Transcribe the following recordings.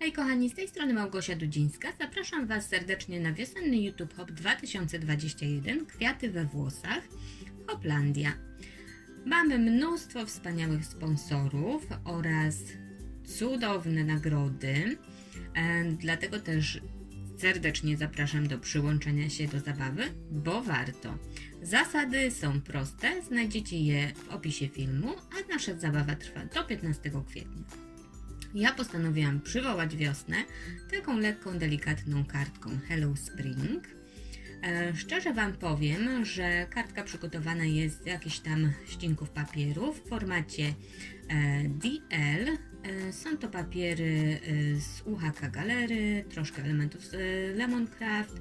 Hej kochani, z tej strony Małgosia Dudzińska. Zapraszam Was serdecznie na wiosenny YouTube Hop 2021 Kwiaty we włosach Hoplandia. Mamy mnóstwo wspaniałych sponsorów oraz cudowne nagrody. E, dlatego też serdecznie zapraszam do przyłączenia się do zabawy, bo warto. Zasady są proste, znajdziecie je w opisie filmu, a nasza zabawa trwa do 15 kwietnia. Ja postanowiłam przywołać wiosnę taką lekką, delikatną kartką Hello Spring. E, szczerze Wam powiem, że kartka przygotowana jest z jakichś tam ścinków papieru w formacie e, DL. E, są to papiery z UHK Galery, troszkę elementów z Lemoncraft.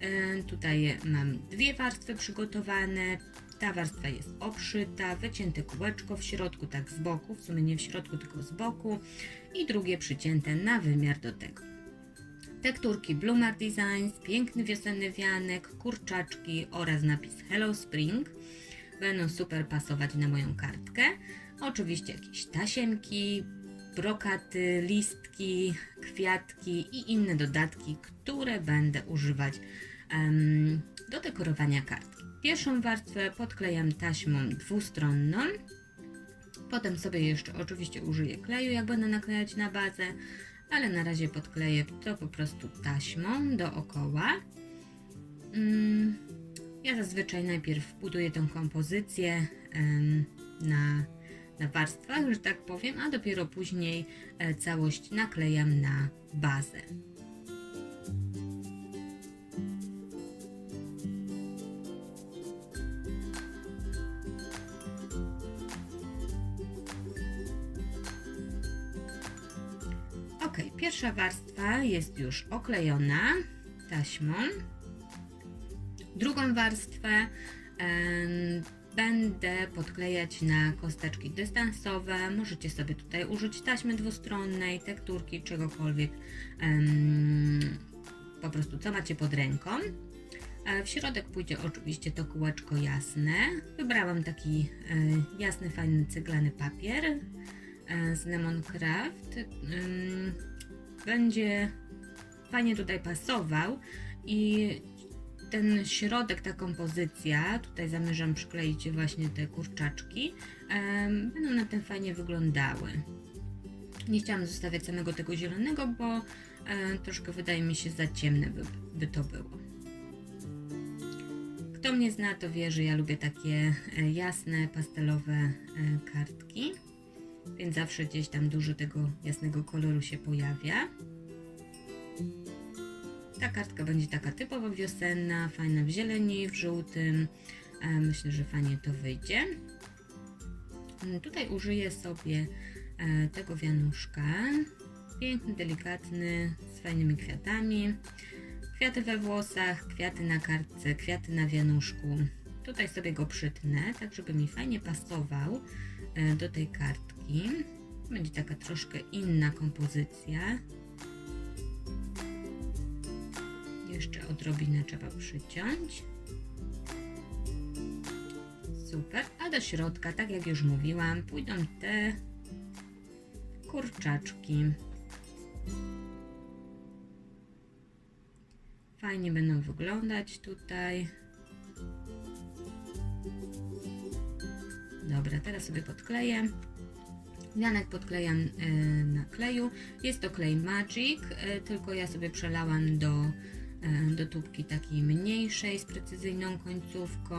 E, tutaj mam dwie warstwy przygotowane. Ta warstwa jest obszyta, wycięte kółeczko w środku, tak z boku, w sumie nie w środku, tylko z boku i drugie przycięte na wymiar do tego. Tekturki Bloomer Designs, piękny wiosenny wianek, kurczaczki oraz napis Hello Spring będą super pasować na moją kartkę. Oczywiście jakieś tasiemki, brokaty, listki, kwiatki i inne dodatki, które będę używać em, do dekorowania kartki. Pierwszą warstwę podklejam taśmą dwustronną. Potem sobie jeszcze oczywiście użyję kleju, jak będę naklejać na bazę, ale na razie podkleję to po prostu taśmą dookoła. Mm, ja zazwyczaj najpierw buduję tą kompozycję na, na warstwach, że tak powiem, a dopiero później e, całość naklejam na bazę. Pierwsza warstwa jest już oklejona taśmą. Drugą warstwę będę podklejać na kosteczki dystansowe. Możecie sobie tutaj użyć taśmy dwustronnej, tekturki, czegokolwiek. po prostu co macie pod ręką. E, W środek pójdzie oczywiście to kółeczko jasne. Wybrałam taki e, jasny, fajny ceglany papier e, z Lemoncraft. Ym, Będzie fajnie tutaj pasował i ten środek, ta kompozycja, tutaj zamierzam przykleić właśnie te kurczaczki, będą na tym fajnie wyglądały. Nie chciałam zostawiać samego tego zielonego, bo troszkę wydaje mi się za ciemne by, by to było. Kto mnie zna, to wie, że ja lubię takie e, jasne, pastelowe e, kartki, więc zawsze gdzieś tam dużo tego jasnego koloru się pojawia. Ta kartka będzie taka typowo wiosenna, fajna w zieleni, w żółtym. E, Myślę, że fajnie to wyjdzie. Mm, Tutaj użyję sobie e, tego wianuszka. Piękny, delikatny, z fajnymi kwiatami. Kwiaty we włosach, kwiaty na kartce, kwiaty na wianuszku. Tutaj sobie go przytnę, tak żeby mi fajnie pasował e, do tej kartki. Będzie taka troszkę inna kompozycja. Jeszcze odrobinę trzeba przyciąć. Super. A do środka, tak jak już mówiłam, pójdą te kurczaczki. Fajnie będą wyglądać tutaj. Dobra, teraz sobie podkleję. Wianek podklejam e, na kleju. Jest to klej Magic, e, tylko ja sobie przelałam do, e, do tubki takiej mniejszej z precyzyjną końcówką.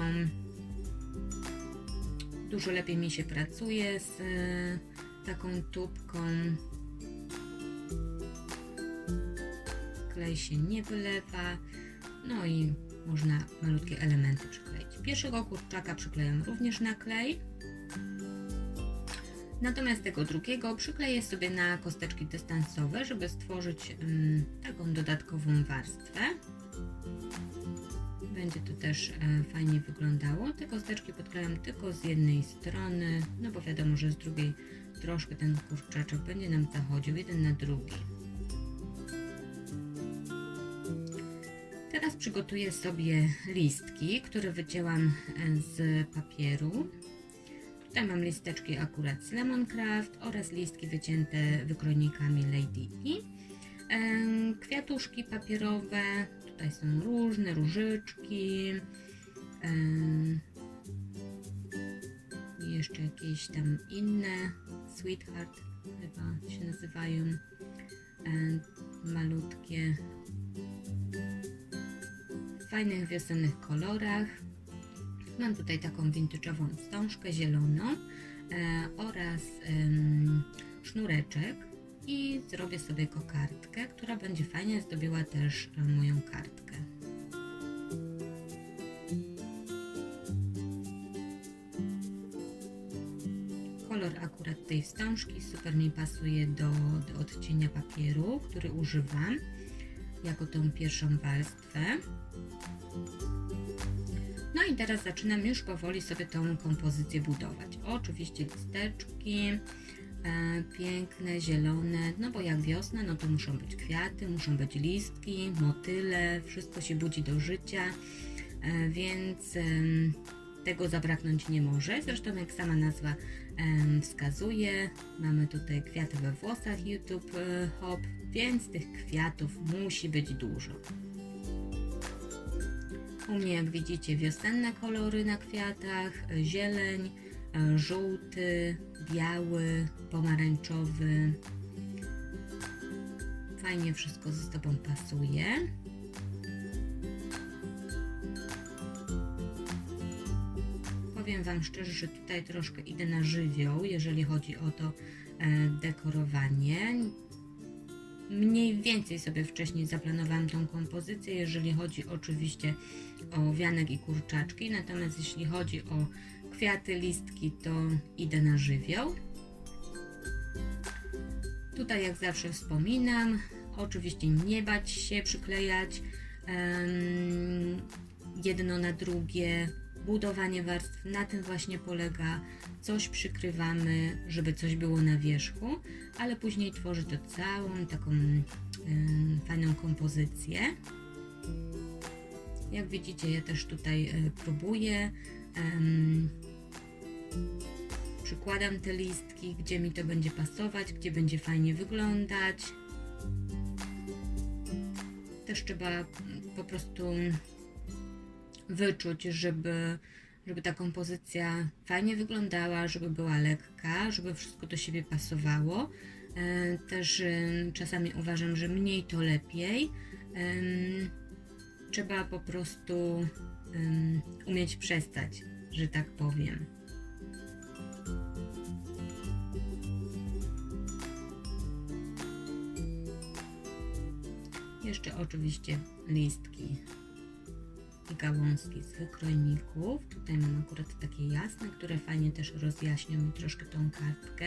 Dużo lepiej mi się pracuje z taką tubką. Klej się nie wylewa. No i można malutkie elementy przykleić. Pierwszego kurczaka przyklejam również na klej. Natomiast tego drugiego przykleję sobie na kosteczki dystansowe, żeby stworzyć ym, taką dodatkową warstwę. Będzie to też e, fajnie wyglądało. Te kosteczki podklejam tylko z jednej strony, no bo wiadomo, że z drugiej troszkę ten kurczaczek będzie nam zachodził jeden na drugi. Teraz przygotuję sobie listki, które wycięłam e, z papieru. Tutaj mam listeczki akurat z Lemoncraft oraz listki wycięte wykrojnikami Lady E. Kwiatuszki papierowe, tutaj są różne różyczki. jeszcze jakieś tam inne, Sweetheart chyba się nazywają, malutkie, w fajnych wiosennych kolorach. Mam tutaj taką vintage'ową wstążkę zieloną e, oraz em, sznureczek i zrobię sobie kokardkę, która będzie fajnie zdobiła też e, moją kartkę. Kolor akurat tej wstążki super mi pasuje do, do odcienia papieru, który używam jako tą pierwszą warstwę. No i teraz zaczynam już powoli sobie tą kompozycję budować. Oczywiście listeczki, e, piękne, zielone, no bo jak wiosna, no to muszą być kwiaty, muszą być listki, motyle, wszystko się budzi do życia, e, więc em, tego zabraknąć nie może. Zresztą jak sama nazwa em, wskazuje, mamy tutaj kwiaty we włosach YouTube e, Hop, więc tych kwiatów musi być dużo. U mnie, jak widzicie, wiosenne kolory na kwiatach, e, zieleń, e, żółty, biały, pomarańczowy. Fajnie wszystko ze sobą pasuje. Powiem Wam szczerze, że tutaj troszkę idę na żywioł, jeżeli chodzi o to e, dekorowanie. Mniej więcej sobie wcześniej zaplanowałam tą kompozycję, jeżeli chodzi oczywiście o wianek i kurczaczki, natomiast jeśli chodzi o kwiaty, listki, to idę na żywioł. Tutaj jak zawsze wspominam, oczywiście nie bać się przyklejać em, jedno na drugie. Budowanie warstw na tym właśnie polega. Coś przykrywamy, żeby coś było na wierzchu, ale później tworzy to całą taką em, fajną kompozycję. Jak widzicie, ja też tutaj e, próbuję. przykładam te listki, gdzie mi to będzie pasować, gdzie będzie fajnie wyglądać. Też trzeba mm, po prostu wyczuć, żeby, żeby ta kompozycja fajnie wyglądała, żeby była lekka, żeby wszystko do siebie pasowało. E, Też em, czasami uważam, że mniej to lepiej. Em, Trzeba po prostu umieć przestać, że tak powiem. Jeszcze oczywiście listki gałązki z wykrojników. Tutaj mam akurat takie jasne, które fajnie też rozjaśnią mi troszkę tą kartkę.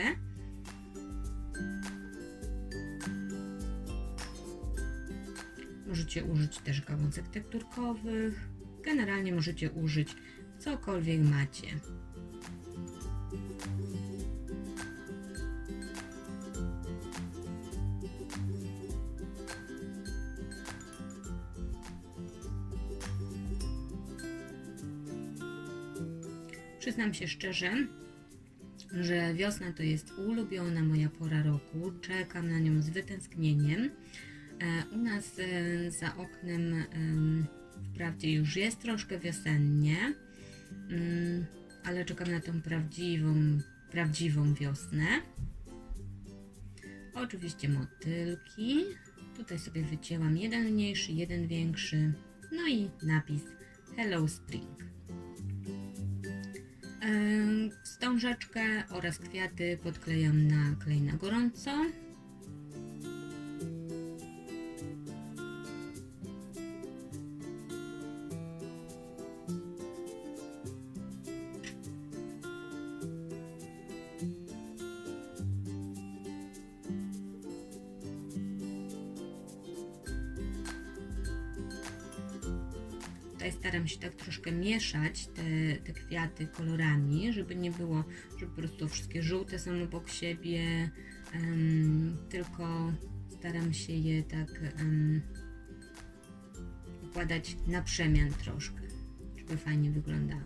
Możecie użyć też gałązek tekturkowych. Generalnie możecie użyć cokolwiek macie. Przyznam się szczerze, że wiosna to jest ulubiona moja pora roku. Czekam na nią z wytęsknieniem. E, U nas e, za oknem em, wprawdzie już jest troszkę wiosennie, mm, ale czekam na tą prawdziwą, prawdziwą wiosnę. Oczywiście motylki. Tutaj sobie wycięłam jeden mniejszy, jeden większy. No i napis Hello Spring. Wstążeczkę oraz kwiaty podklejam na klej na gorąco. Tutaj staram się tak troszkę mieszać te, te kwiaty kolorami, żeby nie było, żeby po prostu wszystkie żółte są obok siebie, em, tylko staram się je tak em, układać na przemian troszkę, żeby fajnie wyglądały.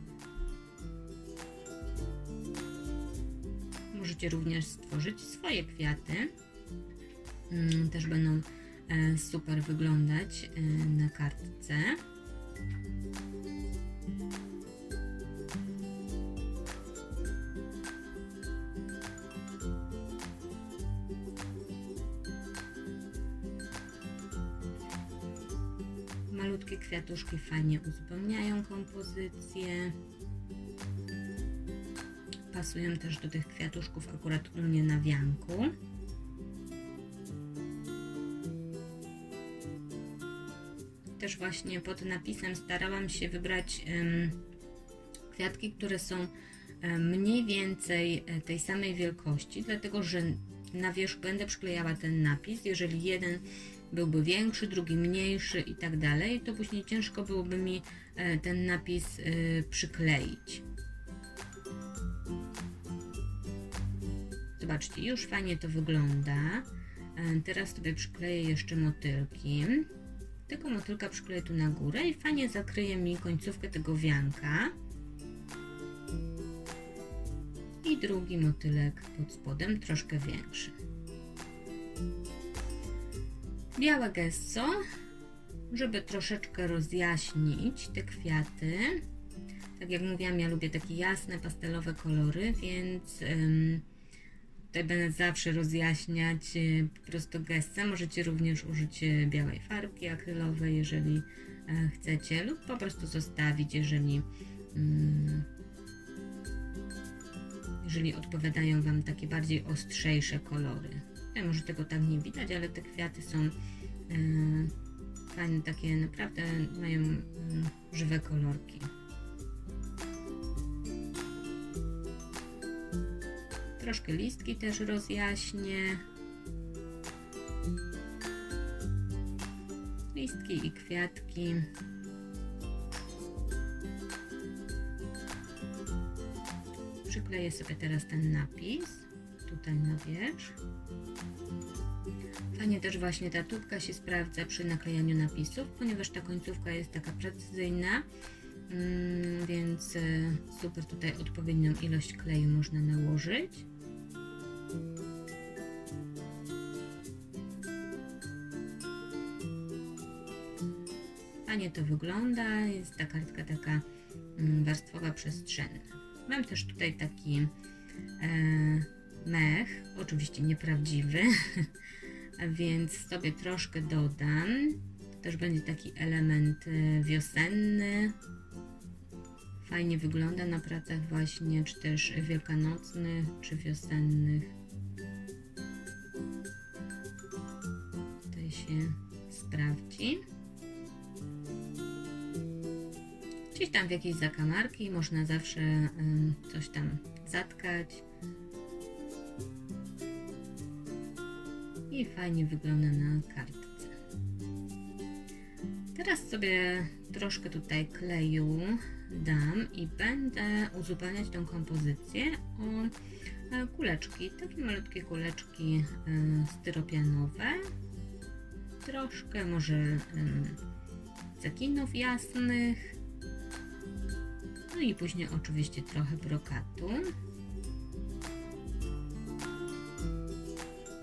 możecie również stworzyć swoje kwiaty. Też będą e, super wyglądać e, na kartce. Malutkie kwiatuszki fajnie uzupełniają kompozycję. Pasują też do tych kwiatuszków akurat u mnie na wianku. Też właśnie pod napisem starałam się wybrać kwiatki, które są mniej więcej e, tej samej wielkości, dlatego że na wierzch będę przyklejała ten napis. Jeżeli jeden byłby większy, drugi mniejszy i tak dalej, to później ciężko byłoby mi e, ten napis e, przykleić. Zobaczcie, już fajnie to wygląda. Teraz sobie przykleję jeszcze motylki. Tego motylka przykleję tu na górę i fajnie zakryje mi końcówkę tego wianka. I drugi motylek pod spodem, troszkę większy. Białe gesso, żeby troszeczkę rozjaśnić te kwiaty. Tak jak mówiłam, ja lubię takie jasne, pastelowe kolory, więc tutaj będę zawsze rozjaśniać po prostu gessem. Możecie również użyć y, białej farbki akrylowej, jeżeli e, chcecie, lub po prostu zostawić, jeżeli, mm, jeżeli odpowiadają Wam takie bardziej ostrzejsze kolory. Ja może tego tak nie widać, ale te kwiaty są e, fajne, takie naprawdę mają mm, żywe kolorki. Troszkę listki też rozjaśnię. Listki i kwiatki. Przykleję sobie teraz ten napis tutaj na wierzch. Fajnie też właśnie ta tubka się sprawdza przy naklejaniu napisów, ponieważ ta końcówka jest taka precyzyjna, mm, więc e, super tutaj odpowiednią ilość kleju można nałożyć. Fajnie to wygląda, jest ta kartka taka mm, warstwowa, przestrzenna. Mam też tutaj taki e, mech, oczywiście nieprawdziwy, więc sobie troszkę dodam. To też będzie taki element e, wiosenny. Fajnie wygląda na pracach właśnie, czy też wielkanocnych, czy wiosennych. Gdzieś tam w jakiejś zakamarki można zawsze coś tam zatkać. I fajnie wygląda na kartce. Teraz sobie troszkę tutaj kleju dam i będę uzupełniać tą kompozycję o e, kuleczki, takie malutkie kuleczki e, styropianowe. Troszkę może cekinów jasnych. I później oczywiście trochę brokatu.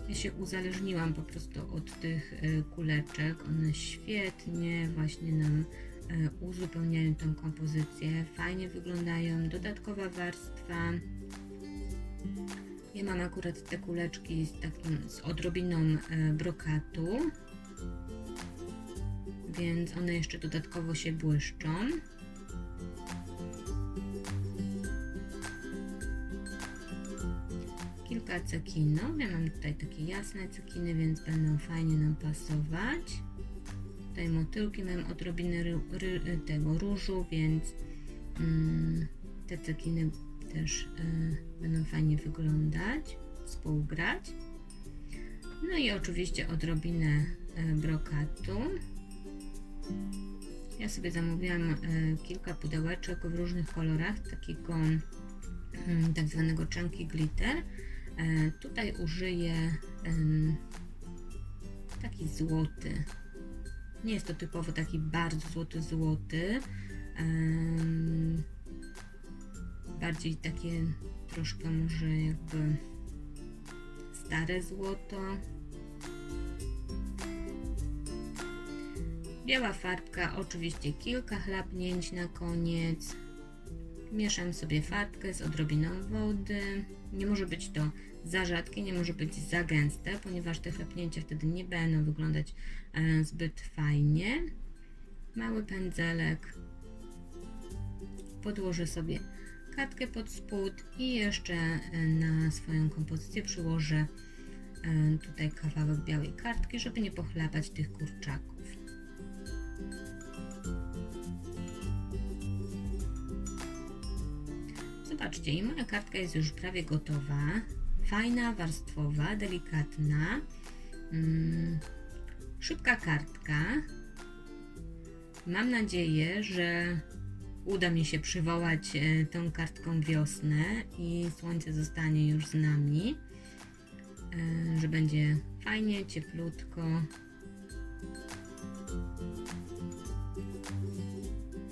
Ja się uzależniłam po prostu od tych e, kuleczek. One świetnie właśnie nam e, uzupełniają tą kompozycję. Fajnie wyglądają. Dodatkowa warstwa. Ja mam akurat te kuleczki z takim, z odrobiną e, brokatu. Więc one jeszcze dodatkowo się błyszczą. Kilka cekinów. Ja mam tutaj takie jasne cekiny, więc będą fajnie nam pasować. Tutaj motylki mają odrobinę ry, ry, tego różu, więc mm, te cekiny też y, będą fajnie wyglądać, współgrać. No i oczywiście odrobinę y, brokatu. Ja sobie zamówiłam y, kilka pudełeczek w różnych kolorach, takiego mm, tak zwanego chunky glitter. E, tutaj użyję taki złoty. Nie jest to typowo taki bardzo złoty złoty. Bardziej takie troszkę może jakby stare złoto. Biała farbka, oczywiście kilka chlapnięć na koniec. Mieszam sobie farbkę z odrobiną wody. Nie może być to za rzadkie, nie może być za gęste, ponieważ te chlapnięcia wtedy nie będą wyglądać e, zbyt fajnie. Mały pędzelek. Podłożę sobie kartkę pod spód i jeszcze e, na swoją kompozycję przyłożę e, tutaj kawałek białej kartki, żeby nie pochlapać tych kurczaków. Zobaczcie, i moja kartka jest już prawie gotowa. Fajna, warstwowa, delikatna. Mm, szybka kartka. Mam nadzieję, że uda mi się przywołać e, tą kartką wiosnę i słońce zostanie już z nami. E, że będzie fajnie, cieplutko.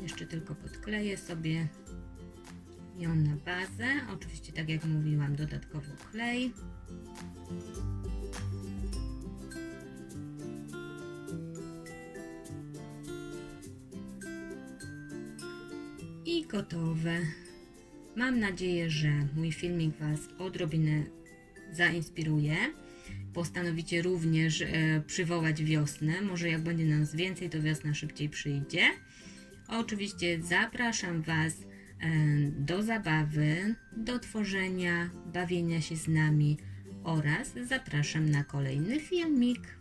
Jeszcze tylko podkleję sobie ją na bazę. Oczywiście, tak jak mówiłam, dodatkowo klej. I gotowe. Mam nadzieję, że mój filmik Was odrobinę zainspiruje. Postanowicie również e, przywołać wiosnę. Może jak będzie nas więcej, to wiosna szybciej przyjdzie. Oczywiście zapraszam Was do zabawy, do tworzenia, bawienia się z nami oraz zapraszam na kolejny filmik.